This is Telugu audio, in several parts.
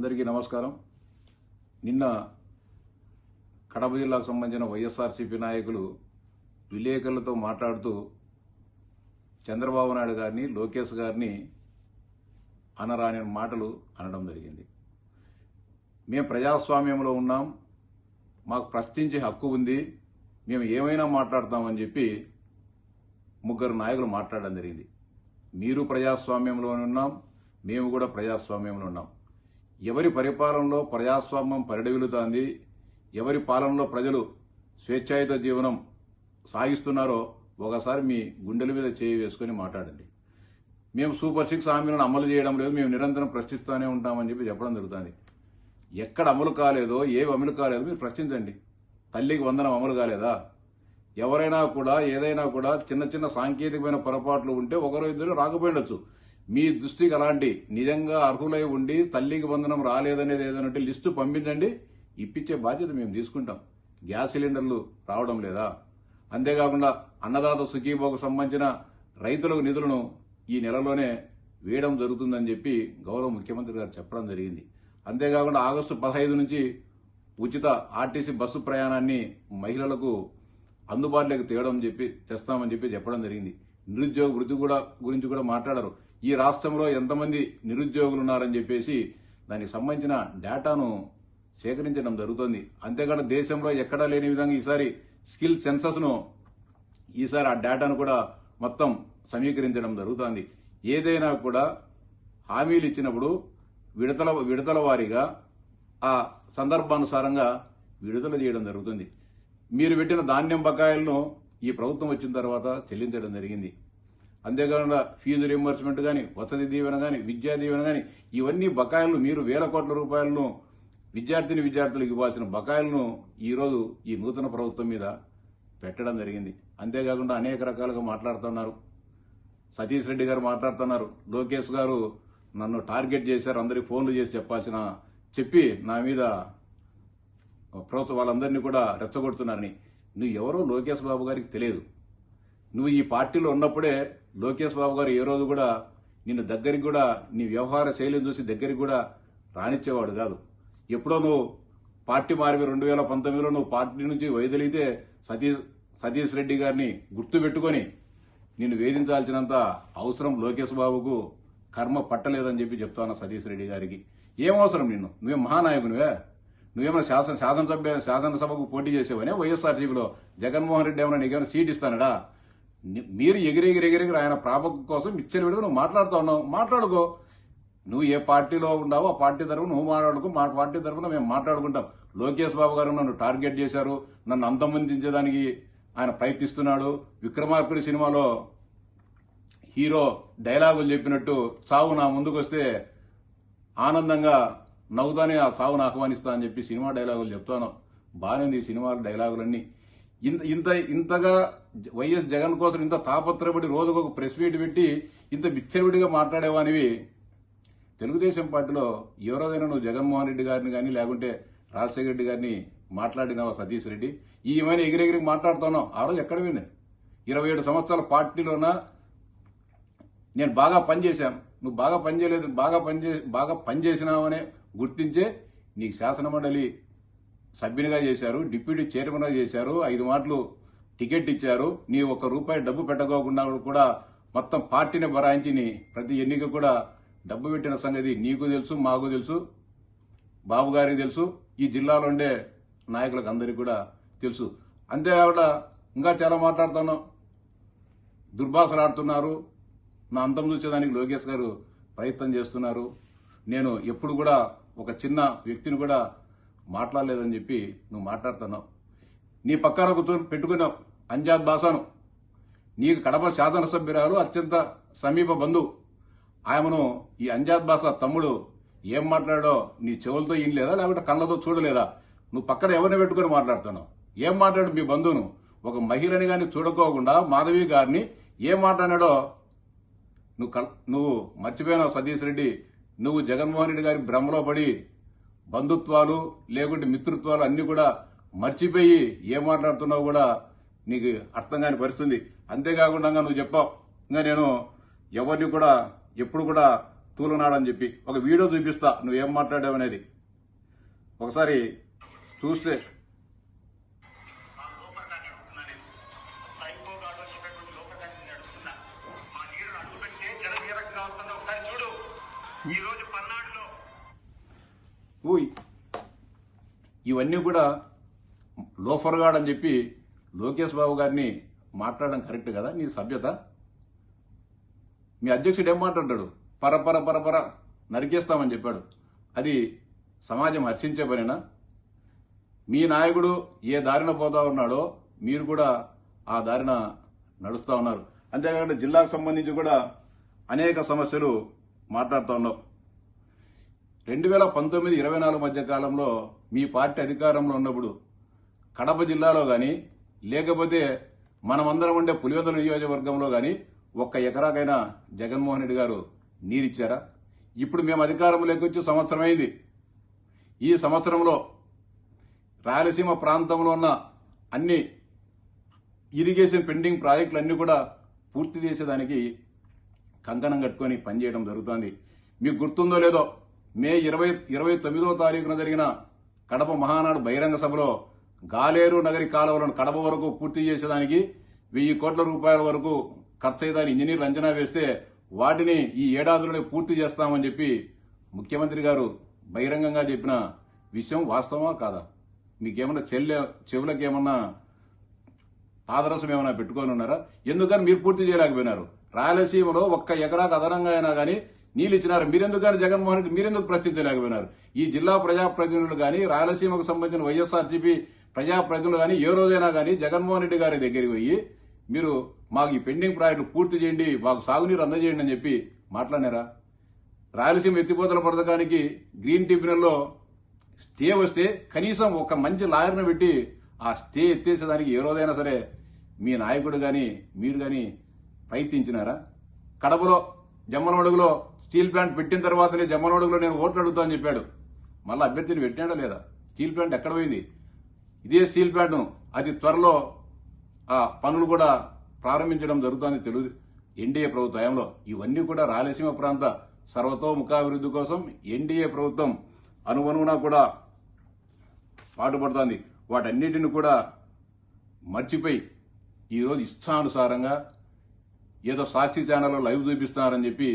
అందరికీ నమస్కారం. నిన్న కడప జిల్లాకు సంబంధించిన వైఎస్ఆర్సీపీ నాయకులు విలేకరులతో మాట్లాడుతూ చంద్రబాబు నాయుడు గారిని లోకేష్ గారిని అనరాని మాటలు అనడం జరిగింది. మేము ప్రజాస్వామ్యంలో ఉన్నాం. మాకు ప్రశ్నించే హక్కు ఉంది. మేము ఏమైనా మాట్లాడతామని చెప్పి ముగ్గురు నాయకులు మాట్లాడడం జరిగింది. మీరు ప్రజాస్వామ్యంలోనే ఉన్నాం. మేము కూడా ప్రజాస్వామ్యంలో ఉన్నాం. ఎవరి పరిపాలనలో ప్రజాస్వామ్యం పరిడవిలుతోంది ఎవరి పాలనలో ప్రజలు స్వేచ్ఛాయుత జీవనం సాగిస్తున్నారో ఒకసారి మీ గుండెల మీద చేయి వేసుకొని మాట్లాడండి. మేము సూపర్ సిక్స్ హామీలను అమలు చేయడం లేదు మేము నిరంతరం ప్రశ్నిస్తూనే ఉంటామని చెప్పి చెప్పడం జరుగుతుంది. ఎక్కడ అమలు కాలేదో ఏవి అమలు కాలేదో మీరు ప్రశ్నించండి. తల్లికి వందనం అమలు కాలేదా? ఎవరైనా కూడా ఏదైనా కూడా చిన్న చిన్న సాంకేతికమైన పొరపాట్లు ఉంటే ఒకరో ఇద్దరు రాకపోయిండొచ్చు మీ దృష్టికి అలాంటి నిజంగా అర్హులై ఉండి తల్లికి వందనం రాలేదనేది ఏదైనా లిస్టు పంపించండి. ఇప్పించే బాధ్యత మేము తీసుకుంటాం. గ్యాస్ సిలిండర్లు రావడం లేదా? అంతేకాకుండా అన్నదాత సుఖీభోకు సంబంధించిన రైతులకు నిధులను ఈ నెలలోనే వేయడం జరుగుతుందని చెప్పి గౌరవ ముఖ్యమంత్రి గారు చెప్పడం జరిగింది. అంతేకాకుండా ఆగస్టు పదహైదు నుంచి ఉచిత ఆర్టీసీ బస్సు ప్రయాణాన్ని మహిళలకు అందుబాటులోకి తేవడం చెప్పి తెస్తామని చెప్పి చెప్పడం జరిగింది. నిరుద్యోగ వృద్ధి కూడా గురించి కూడా మాట్లాడారు. ఈ రాష్ట్రంలో ఎంతమంది నిరుద్యోగులు ఉన్నారని చెప్పేసి దానికి సంబంధించిన డేటాను సేకరించడం జరుగుతుంది. అంతేకాదు దేశంలో ఎక్కడా లేని విధంగా ఈసారి స్కిల్ సెన్సస్ను ఈసారి ఆ డేటాను కూడా మొత్తం సమీకరించడం జరుగుతోంది. ఏదైనా కూడా హామీలు ఇచ్చినప్పుడు విడతల విడతల వారీగా ఆ సందర్భానుసారంగా విడుదల చేయడం జరుగుతుంది. మీరు పెట్టిన ధాన్యం బకాయిలను ఈ ప్రభుత్వం వచ్చిన తర్వాత చెల్లించడం జరిగింది. అంతేకాకుండా ఫీజు రియంబర్స్మెంట్ కానీ వసతి దీవెన కానీ విద్యా దీవెన కానీ ఇవన్నీ బకాయిలను మీరు వేల కోట్ల రూపాయలను విద్యార్థిని విద్యార్థులకు ఇవ్వాల్సిన బకాయిలను ఈరోజు ఈ నూతన ప్రభుత్వం మీద పెట్టడం జరిగింది. అంతేకాకుండా అనేక రకాలుగా మాట్లాడుతున్నారు. సతీష్ రెడ్డి గారు మాట్లాడుతున్నారు. లోకేష్ గారు నన్ను టార్గెట్ చేశారు. అందరికి ఫోన్లు చేసి చెప్పాల్సిన చెప్పి నా మీద ప్రభుత్వం వాళ్ళందరినీ కూడా రెచ్చగొడుతున్నారని. నువ్వు ఎవరో లోకేష్ బాబు గారికి తెలియదు. నువ్వు ఈ పార్టీలో ఉన్నప్పుడే లోకేష్ బాబు గారు ఏ రోజు కూడా నిన్ను దగ్గరికి కూడా నీ వ్యవహార శైలిని చూసి దగ్గరికి కూడా రానిచ్చేవాడు కాదు. ఎప్పుడో నువ్వు పార్టీ మారి రెండు వేల పంతొమ్మిదిలో నువ్వు పార్టీ నుంచి వైదొలిగితే సతీష్ సతీష్ రెడ్డి గారిని గుర్తుపెట్టుకొని నిన్ను వేధించాల్సినంత అవసరం లోకేష్ బాబుకు కర్మ పట్టలేదని చెప్పి చెప్తాను సతీష్ రెడ్డి గారికి. ఏమవసరం నిన్ను? నువ్వేం మహానాయకునివే? నువ్వేమైనా శాసన శాసనసభ శాసనసభకు పోటీ చేసేవనే వైఎస్ఆర్సీపీలో జగన్మోహన్ రెడ్డి ఏమైనా నీకేమైనా సీట్ ఇస్తానడా? మీరు ఎగిరెగిరి ఎగిరెగిరి ఆయన ప్రాపక కోసం ఇచ్చిన విడుదల నువ్వు మాట్లాడుతూ ఉన్నావు. మాట్లాడుకో. నువ్వు ఏ పార్టీలో ఉన్నావో ఆ పార్టీ తరఫున నువ్వు మాట్లాడుకో. మా పార్టీ తరఫున మేము మాట్లాడుకుంటాం. లోకేష్ బాబు గారు నన్ను టార్గెట్ చేశారు. నన్ను అంతమందించడానికి ఆయన ప్రయత్నిస్తున్నాడు. విక్రమార్కుడి సినిమాలో హీరో డైలాగులు చెప్పినట్టు చావు నా ముందుకు వస్తే ఆనందంగా నవ్వుతానే ఆ సావును ఆహ్వానిస్తా అని చెప్పి సినిమా డైలాగులు చెప్తాను. బాగానేది ఈ సినిమా డైలాగులన్నీ. ఇంత ఇంత ఇంతగా వైఎస్ జగన్ కోసం ఇంత తాపత్రపడి రోజుకు ఒక ప్రెస్ మీట్ పెట్టి ఇంత బిచ్చరవిడిగా మాట్లాడేవానివి. తెలుగుదేశం పార్టీలో ఎవరోదైనా నువ్వు జగన్మోహన్ రెడ్డి గారిని కానీ లేకుంటే రాజశేఖర రెడ్డి గారిని మాట్లాడినావా సతీష్ రెడ్డి? ఈ ఏమైనా ఎగిరెగిరికి మాట్లాడుతున్నావు. ఆ రోజు ఎక్కడ విని ఇరవై ఏడు సంవత్సరాల పార్టీలోన నేను బాగా పనిచేశాను. నువ్వు బాగా పనిచేయలేదు బాగా పనిచే బాగా పనిచేసినావనే గుర్తించే నీకు శాసనమండలి సభ్యునిగా చేశారు డిప్యూటీ చైర్మన్గా చేశారు ఐదు మాటలు టికెట్ ఇచ్చారు. నీ ఒక్క రూపాయి డబ్బు పెట్టకోకుండా కూడా మొత్తం పార్టీని బరాయించి ప్రతి ఎన్నిక కూడా డబ్బు పెట్టిన సంగతి నీకు తెలుసు మాకు తెలుసు బాబు గారికి తెలుసు ఈ జిల్లాలో ఉండే నాయకులకు అందరికీ కూడా తెలుసు. అంతేకాకుండా ఇంకా చాలా మాట్లాడుతున్నాం. దుర్భాషలాడుతున్నారు నా అంతం చూసేదానికి లోకేష్ గారు ప్రయత్నం చేస్తున్నారు. నేను ఎప్పుడు కూడా ఒక చిన్న వ్యక్తిని కూడా మాట్లాడలేదని చెప్పి నువ్వు మాట్లాడుతున్నావు. నీ పక్కన కూర్చొని పెట్టుకున్నావు అంజాద్ బాసాను. నీకు కడప శాసనసభ్యురాలు అత్యంత సమీప బంధువు. ఆయమను ఈ అంజాద్ బాసా తమ్ముడు ఏం మాట్లాడో నీ చెవులతో ఇనలేదా లేకుంటే కళ్ళతో చూడలేదా? నువ్వు పక్కన ఎవరిని పెట్టుకుని మాట్లాడుతున్నావు? ఏం మాట్లాడు మీ బంధువును? ఒక మహిళని గాని చూడకోకుండా మాధవి గారిని ఏం మాట్లాడాడో నువ్వు కల్ నువ్వు మర్చిపోయినావు సతీష్ రెడ్డి. నువ్వు జగన్మోహన్ రెడ్డి గారి భ్రమలో పడి బంధుత్వాలు లేకుంటే మిత్రుత్వాలు అన్ని కూడా మర్చిపోయి ఏం మాట్లాడుతున్నావు కూడా నీకు అర్థం కాని పరిస్థితుంది. అంతేకాకుండా నువ్వు చెప్పావు. ఇంకా నేను ఎవరిని కూడా ఎప్పుడు కూడా తూలనాడని చెప్పి ఒక వీడియో చూపిస్తా. నువ్వేం మాట్లాడావు అనేది. ఒకసారి చూస్తే. ఈ రోజు పన్నాడులో ఇవన్నీ కూడా లోఫర్గాడని చెప్పి లోకేష్ బాబు గారిని మాట్లాడడం కరెక్ట్ కదా? నీ సభ్యత? మీ అధ్యక్షుడు ఏం మాట్లాడాడు పరపర పరపర నరికేస్తామని చెప్పాడు. అది సమాజం హర్షించే పనేనా? మీ నాయకుడు ఏ దారిన పోతా ఉన్నాడో మీరు కూడా ఆ దారిన నడుస్తూ ఉన్నారు. అంతేకాకుండా జిల్లాకు సంబంధించి కూడా అనేక సమస్యలు మాట్లాడుతూ ఉన్నాం. రెండు వేల పంతొమ్మిది ఇరవై నాలుగు మధ్య కాలంలో మీ పార్టీ అధికారంలో ఉన్నప్పుడు కడప జిల్లాలో కానీ లేకపోతే మనమందరం ఉండే పులివెందుల నియోజకవర్గంలో కానీ ఒక్క ఎకరాకైనా జగన్మోహన్ రెడ్డి గారు నీరిచ్చారా? ఇప్పుడు మేము అధికారంలోకి వచ్చి సంవత్సరం అయింది. ఈ సంవత్సరంలో రాయలసీమ ప్రాంతంలో ఉన్న అన్ని ఇరిగేషన్ పెండింగ్ ప్రాజెక్టులన్నీ కూడా పూర్తి చేసేదానికి కంకణం కట్టుకొని పనిచేయడం జరుగుతోంది. మీకు గుర్తుందో లేదో మే ఇరవై ఇరవై తొమ్మిదో తారీఖున జరిగిన కడప మహానాడు బహిరంగ సభలో గాలేరు నగరి కాలువలను కడప వరకు పూర్తి చేసేదానికి వెయ్యి కోట్ల రూపాయల వరకు ఖర్చు అయ్యేదాన్ని ఇంజనీర్లు అంచనా వేస్తే వాటిని ఈ ఏడాదిలోనే పూర్తి చేస్తామని చెప్పి ముఖ్యమంత్రి గారు బహిరంగంగా చెప్పిన విషయం వాస్తవమా కాదా? మీకేమన్నా చెల్లె చెవులకు ఏమన్నా పాదరసం ఏమైనా పెట్టుకొని ఉన్నారా? ఎందుకని మీరు పూర్తి చేయలేకపోయినారు? రాయలసీమలో ఒక్క ఎకరాకు అదనంగా అయినా కానీ నీళ్ళు ఇచ్చినారు మీరెందుకు కానీ జగన్మోహన్ రెడ్డి? మీరెందుకు ప్రశ్నించలేకపోయినారు? ఈ జిల్లా ప్రజాప్రతినిధులు కానీ రాయలసీమకు సంబంధించిన వైఎస్ఆర్సీపీ ప్రజాప్రతినిధులు కానీ ఏ రోజైనా కానీ జగన్మోహన్ రెడ్డి గారి దగ్గరికి పోయి మీరు మాకు ఈ పెండింగ్ ప్రాజెక్టులు పూర్తి చేయండి మాకు సాగునీరు అందజేయండి అని చెప్పి మాట్లాడినారా? రాయలసీమ ఎత్తిపోతల పథకానికి గ్రీన్ ట్రిబ్యునల్లో స్టే వస్తే కనీసం ఒక మంచి లాయర్ను పెట్టి ఆ స్టే ఎత్తేసేదానికి ఏ రోజైనా సరే మీ నాయకుడు కానీ మీరు కానీ ప్రయత్నించినారా? కడపలో జమ్మలమడుగులో స్టీల్ ప్లాంట్ పెట్టిన తర్వాతనే జమ్మనోడుగులో నేను ఓట్లు అడుగుతా అని చెప్పాడు. మళ్ళీ అభ్యర్థిని పెట్టాడా లేదా? స్టీల్ ప్లాంట్ ఎక్కడ పోయింది? ఇదే స్టీల్ ప్లాంట్ను అతి త్వరలో ఆ పనులు కూడా ప్రారంభించడం జరుగుతుంది తెలుగు ఎన్డీఏ ప్రభుత్వంలో ఇవన్నీ కూడా రాయలసీమ ప్రాంత సర్వతోముఖాభివృద్ధి కోసం ఎన్డీఏ ప్రభుత్వం అనుగుణంగా కూడా పాటుపడుతోంది. వాటన్నిటిని కూడా మర్చిపోయి ఈరోజు ఇష్టానుసారంగా ఏదో సాక్షి ఛానల్లో లైవ్ చూపిస్తున్నారని చెప్పి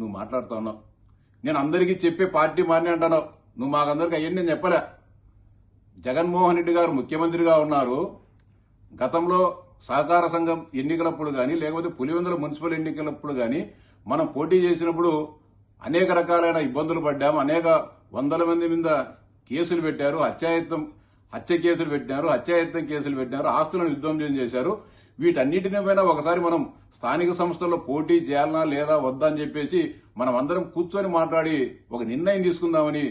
నువ్వు మాట్లాడుతా ఉన్నావు. నేను అందరికీ చెప్పే పార్టీ మారిని అంటున్నావు. నువ్వు మాకందరికి అవన్నీ నేను చెప్పలే. జగన్మోహన్ రెడ్డి గారు ముఖ్యమంత్రిగా ఉన్నారు. గతంలో సహకార సంఘం ఎన్నికలప్పుడు కానీ లేకపోతే పులివెందుల మున్సిపల్ ఎన్నికలప్పుడు కానీ మనం పోటీ చేసినప్పుడు అనేక రకాలైన ఇబ్బందులు పడ్డాము. అనేక వందల మంది మీద కేసులు పెట్టారు. హత్యాయత్నం హత్య కేసులు పెట్టినారు. హత్యాయత్నం కేసులు పెట్టినారు. ఆస్తులను విధ్వంసం చేశారు. వీటన్నిటిని పైన ఒకసారి మనం స్థానిక సంస్థల్లో పోటీ చేయాలనా లేదా వద్దా అని చెప్పేసి మనం అందరం కూర్చొని మాట్లాడి ఒక నిర్ణయం తీసుకుందామని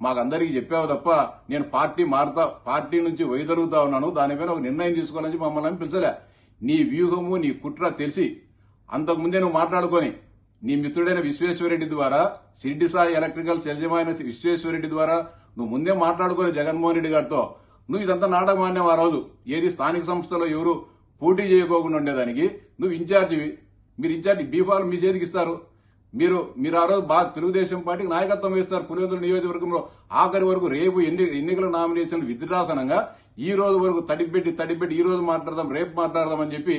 మాకందరికీ చెప్పావు తప్ప నేను పార్టీ మారుతా పార్టీ నుంచి వైదొలుగుతా ఉన్నాను. దానిపైన ఒక నిర్ణయం తీసుకోవాలని మమ్మల్ని పిలిచలే. నీ వ్యూహము నీ కుట్ర తెలిసి అంతకుముందే నువ్వు మాట్లాడుకొని నీ మిత్రుడైన విశ్వేశ్వరరెడ్డి ద్వారా సిరిడి సాయి ఎలక్ట్రికల్ యజమాని విశ్వేశ్వరరెడ్డి ద్వారా నువ్వు ముందే మాట్లాడుకొని జగన్మోహన్ రెడ్డి గారితో నువ్వు ఇదంతా నాటకం ఆడినావు ఆ రోజు. ఏది స్థానిక సంస్థలో ఎవరు పోటీ చేయకోకుండా ఉండేదానికి నువ్వు ఇన్ఛార్జివి మీరు ఇన్ఛార్జి బీఫాల్ మీ చేతికి ఇస్తారు. మీరు మీరు ఆ రోజు బాగా తెలుగుదేశం పార్టీకి నాయకత్వం వేస్తారు పులివెందుల నియోజకవర్గంలో. ఆఖరి వరకు రేపు ఎన్ని ఎన్నికల నామినేషన్లు విద్రాసనంగా ఈ రోజు వరకు తడిపెట్టి తడిపెట్టి ఈ రోజు మాట్లాడదాం రేపు మాట్లాడదాం అని చెప్పి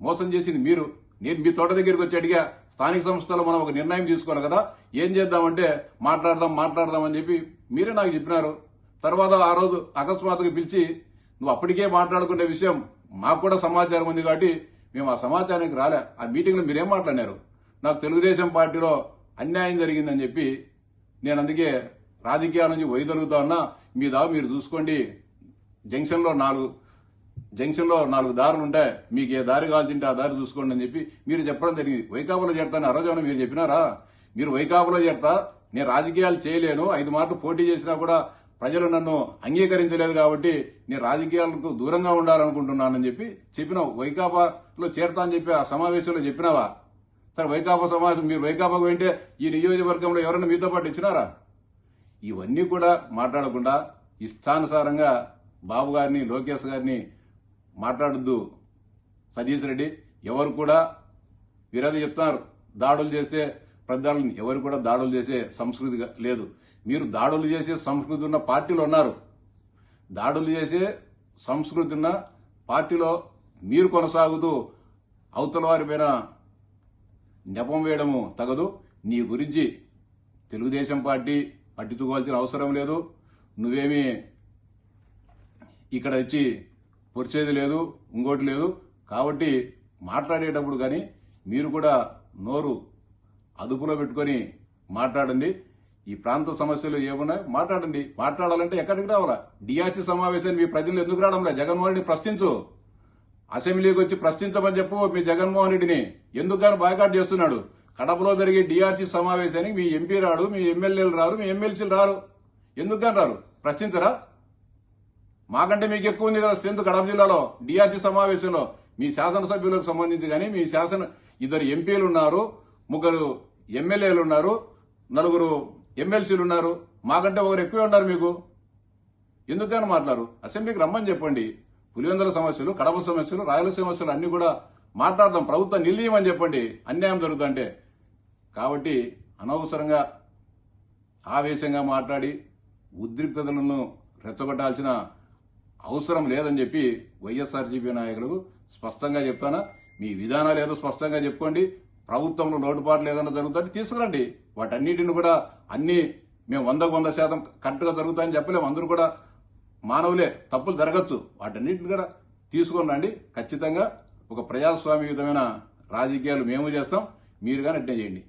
మోసం చేసింది మీరు. నేను మీ తోట దగ్గరికి వచ్చి అడిగా స్థానిక సంస్థలో మనం ఒక నిర్ణయం తీసుకోవాలి కదా ఏం చేద్దామంటే మాట్లాడదాం మాట్లాడదాం అని చెప్పి మీరే నాకు చెప్పినారు. తర్వాత ఆ రోజు అకస్మాత్తుగా పిలిచి నువ్వు అప్పటికే మాట్లాడుకునే విషయం మాకు కూడా సమాచారం ఉంది కాబట్టి మేము ఆ సమాచారానికి రాలే. ఆ మీటింగ్లో మీరేం మాట్లాడినారు? నాకు తెలుగుదేశం పార్టీలో అన్యాయం జరిగిందని చెప్పి నేను అందుకే రాజకీయాల నుంచి వైదొలుగుతా ఉన్నా. మీ దావ మీరు చూసుకోండి. జంక్షన్లో నాలుగు జంక్షన్లో నాలుగు దారులు ఉంటాయి. మీకు ఏ దారి కావాల్సింటే ఆ దారి చూసుకోండి అని చెప్పి మీరు చెప్పడం జరిగింది. వైకాపులో చేరతాను ఆ మీరు చెప్పినారా? మీరు వైకాపాలో చేరతా? నేను రాజకీయాలు చేయలేను. ఐదు మార్లు పోటీ చేసినా కూడా ప్రజలు నన్ను అంగీకరించలేదు కాబట్టి నేను రాజకీయాలకు దూరంగా ఉండాలనుకుంటున్నానని చెప్పి చెప్పినావు వైకాపాలో చేరతా అని చెప్పి ఆ సమావేశంలో చెప్పినావా? సరే వైకాపా సమావేశం మీరు వైకాపాకు వెంటే ఈ నియోజకవర్గంలో ఎవరైనా మీతో పాటు ఇచ్చినారా? ఇవన్నీ కూడా మాట్లాడకుండా ఇష్టానుసారంగా బాబు గారిని లోకేష్ గారిని మాట్లాడద్దు. సతీష్ రెడ్డి ఎవరు కూడా వీరది చెప్తున్నారు దాడులు చేస్తే ప్రజలను ఎవరు కూడా దాడులు చేసే సంస్కృతి లేదు. మీరు దాడులు చేసే సంస్కృతి ఉన్న పార్టీలు ఉన్నారు. దాడులు చేసే సంస్కృతి ఉన్న పార్టీలో మీరు కొనసాగుతూ అవతల వారి పైన నెపం వేయడము తగదు. నీ గురించి తెలుగుదేశం పార్టీ పట్టించుకోవాల్సిన అవసరం లేదు. నువ్వేమీ ఇక్కడ వచ్చి పొరిచేది లేదు ఇంకోటి లేదు. కాబట్టి మాట్లాడేటప్పుడు కానీ మీరు కూడా నోరు అదుపులో పెట్టుకొని మాట్లాడండి. ఈ ప్రాంత సమస్యలు ఏమున్నా మాట్లాడండి. మాట్లాడాలంటే ఎక్కడికి రావాలా? డిఆర్సీ సమావేశాన్ని మీ ప్రజలు ఎందుకు రావడంలే? జగన్మోహన్ రెడ్డి ప్రశ్నించు. అసెంబ్లీకి వచ్చి ప్రశ్నించమని చెప్పు మీ జగన్మోహన్ రెడ్డిని. ఎందుకు గాని బాయ్కాట్ చేస్తున్నాడు? కడపలో జరిగే డిఆర్సీ సమావేశానికి మీ ఎంపీ రాడు మీ ఎమ్మెల్యేలు రారు మీ ఎమ్మెల్సీలు రారు. ఎందుకు గాని రారు? ప్రశ్నించరా? మాకంటే మీకు ఎక్కువ ఉంది కదా స్ట్రెంత్ కడప జిల్లాలో డిఆర్సీ సమావేశంలో. మీ శాసనసభ్యులకు సంబంధించి కానీ మీ శాసన ఇద్దరు ఎంపీలు ఉన్నారు ముగ్గురు ఎమ్మెల్యేలు ఉన్నారు నలుగురు ఎమ్మెల్సీలు ఉన్నారు మాకంటే ఒకరు ఎక్కువే ఉన్నారు మీకు. ఎందుకని మాట్లాడు అసెంబ్లీకి రమ్మని చెప్పండి. పులివెందుల సమస్యలు కడప సమస్యలు రాయల సమస్యలు అన్ని కూడా మాట్లాడదాం. ప్రభుత్వం నిలియమని చెప్పండి. అన్యాయం జరుగుతుంటే కాబట్టి అనవసరంగా ఆవేశంగా మాట్లాడి ఉద్రిక్తతలను రెచ్చగొట్టాల్సిన అవసరం లేదని చెప్పి వైఎస్ఆర్సీపీ నాయకులకు స్పష్టంగా చెప్తానా? మీ విధానాలు ఏదో స్పష్టంగా చెప్పుకోండి. ప్రభుత్వంలో లోటుపాట్లు ఏదైనా జరుగుతుంటే తీసుకురండి. వాటన్నిటిని కూడా అన్ని మేము వందకు వంద శాతం కరెక్ట్గా జరుగుతాయని చెప్పలేము. అందరూ కూడా మానవులే తప్పులు జరగచ్చు. వాటన్నిటిని కూడా తీసుకొని రండి. ఖచ్చితంగా ఒక ప్రజాస్వామ్యయుతమైన రాజకీయాలు మేము చేస్తాం. మీరు కానీ అట్నే చేయండి.